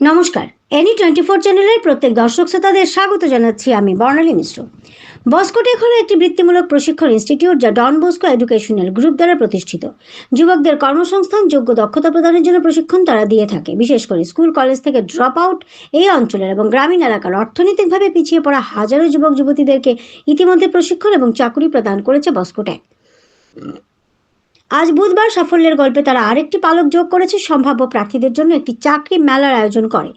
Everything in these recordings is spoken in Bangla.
নমস্কার। এনি টোয়েন্টি ফোর চ্যানেলের প্রত্যেক দর্শক শ্রোতাদের স্বাগত জানাচ্ছি আমি, বর্ণালী মিশ্র। বসকোটেক হলো একটি বৃত্তিমূলক প্রশিক্ষণ ইনস্টিটিউট যা ডন বস্কো এডুকেশনাল গ্রুপ দ্বারা প্রতিষ্ঠিত। যুবকদের কর্মসংস্থান, যোগ্য দক্ষতা প্রদানের জন্য প্রশিক্ষণ তারা দিয়ে থাকে। বিশেষ করে স্কুল, কলেজ থেকে ড্রপ আউট এই অঞ্চলের এবং গ্রামীণ এলাকার অর্থনৈতিকভাবে পিছিয়ে পড়া হাজারো যুবক যুবতীদেরকে ইতিমধ্যে প্রশিক্ষণ এবং চাকুরি প্রদান করেছে বসকোটেক আজ বুধবার সাফল্যের গল্পে তারা আরেকটি পালক যোগ করেছে, সম্ভাব্য প্রার্থীদের জন্য একটি চাকরি মেলার আয়োজন করে।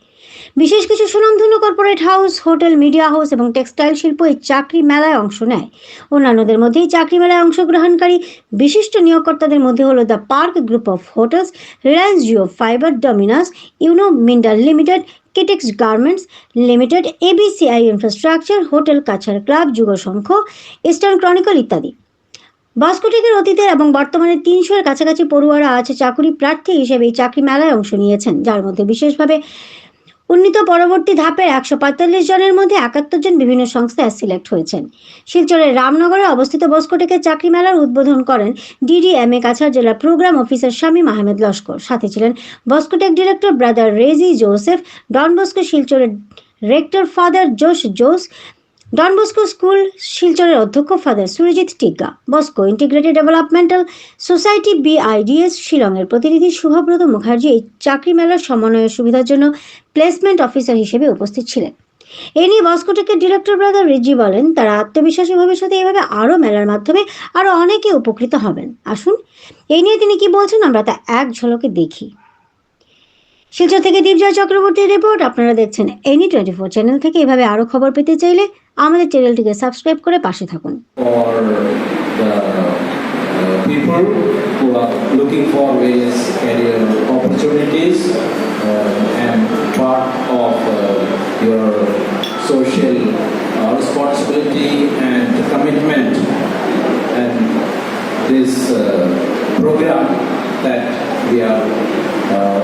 বিশেষ কিছু সুনামধন্য corporate house hotel media house এবং টেক্সটাইল শিল্প এই চাকরি মেলায় অংশ নেয়। অন্যান্যদের মধ্যে এই চাকরি মেলায় অংশগ্রহণকারী বিশিষ্ট নিয়োগকর্তাদের মধ্যে হলো the Park group of hotels Reliance Jio Fiber Domino's Uno মিন্ডাল limited Kitex garments limited ABCI infrastructure hotel Cachar club Jug Sangha eastern chronicle ইত্যাদি। বাস্কোটেকের অতীতের এবং বর্তমানে তিনশোর কাছাকাছি পড়ুয়ারা আছে চাকুরি প্রার্থী হিসেবে এই চাকরি মেলায় অংশ নিয়েছেন, যার মধ্যে বিশেষভাবে উন্নীত পরবর্তী ধাপের একশো পঁয়তাল্লিশ জনের মধ্যে একাত্তর জন বিভিন্ন সংস্থায় সিলেক্ট হয়েছেন। শিলচরের রামনগরে অবস্থিত বস্কোটেকের চাকরি মেলার উদ্বোধন করেন ডিডিএমএ কাছাড় জেলার প্রোগ্রাম অফিসার শামীম আহমেদ লস্কর। সাথে ছিলেন Boscotech director brother Reji Joseph, Don Bosco শিলচরের rector father Jose Jose Don Bosco school, শিলচরের অধ্যক্ষ father Surajit Tigga Bosco integrated developmental society BIDS শিলংয়ের প্রতিনিধি শুভব্রত মুখার্জি এই চাকরি মেলার সমন্বয়ের সুবিধার জন্য প্লেসমেন্ট অফিসার হিসেবে উপস্থিত ছিলেন। এ নিয়ে বস্কোটেকের ডিরেক্টর ব্রাদার রিজি বলেন, তারা আত্মবিশ্বাসী ভবিষ্যতে এভাবে আরও মেলার মাধ্যমে আরও অনেকে উপকৃত হবেন। আসুন এই নিয়ে তিনি কি বলছেন আমরা তা এক ঝলকে দেখি। শিলচর থেকে দীপজয় চক্রবর্তীর রিপোর্ট আপনারা দেখছেন এনি টোয়েন্টি ফোর চ্যানেল থেকে। এভাবে আরও খবর পেতে চাইলে আমাদের চ্যানেলটিকে সাবস্ক্রাইব করে পাশে থাকুন।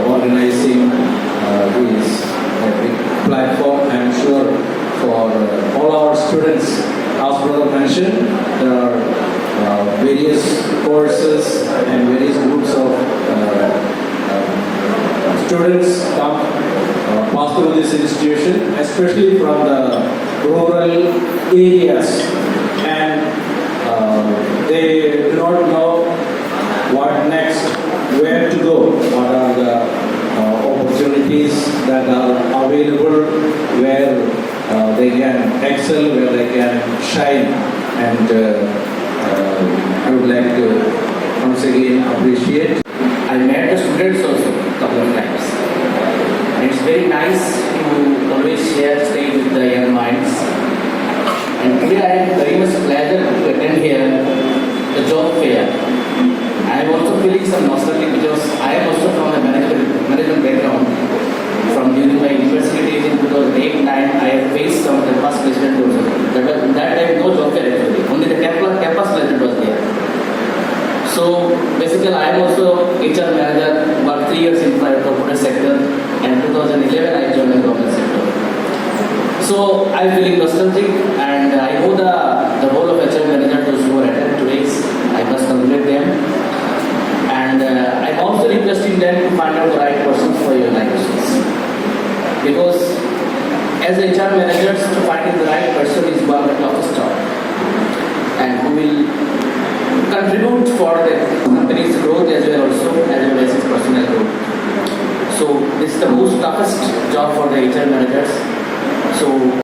Organizing uh, is a big platform I am sure for uh, all our students. As brother mentioned, there are uh, various courses and various groups of uh, uh, students come uh, pass through this institution, especially from the rural areas, and uh, they do not know what next, where to go, that are available, where uh, they can excel, where they can shine. And uh, uh, I would like to once again appreciate. I met the students also a couple of times. It's very nice to always share stay with the young minds. And today I am very much pleasure to attend here the job fair. I am also feeling some nostalgia because I am also from a management, management background. From during my university days in 2008 9 I have faced some of the first placement also. That, was, that time no job fair actually. Only the campus, campus placement was there. So basically, I am also HR manager, worked three years in private corporate sector, and 2011 I joined the government sector. So I'm feeling nostalgic, and I know the the role of HR manager. Those who are attending today's, I must congratulate them, and uh, I'm also requesting them to find out the right persons for your organizations, because as HR managers, to find the right person is one of the toughest job, and who will contribute for the company's growth as well also as well as its personal growth. So this is the most toughest job for the HR managers. So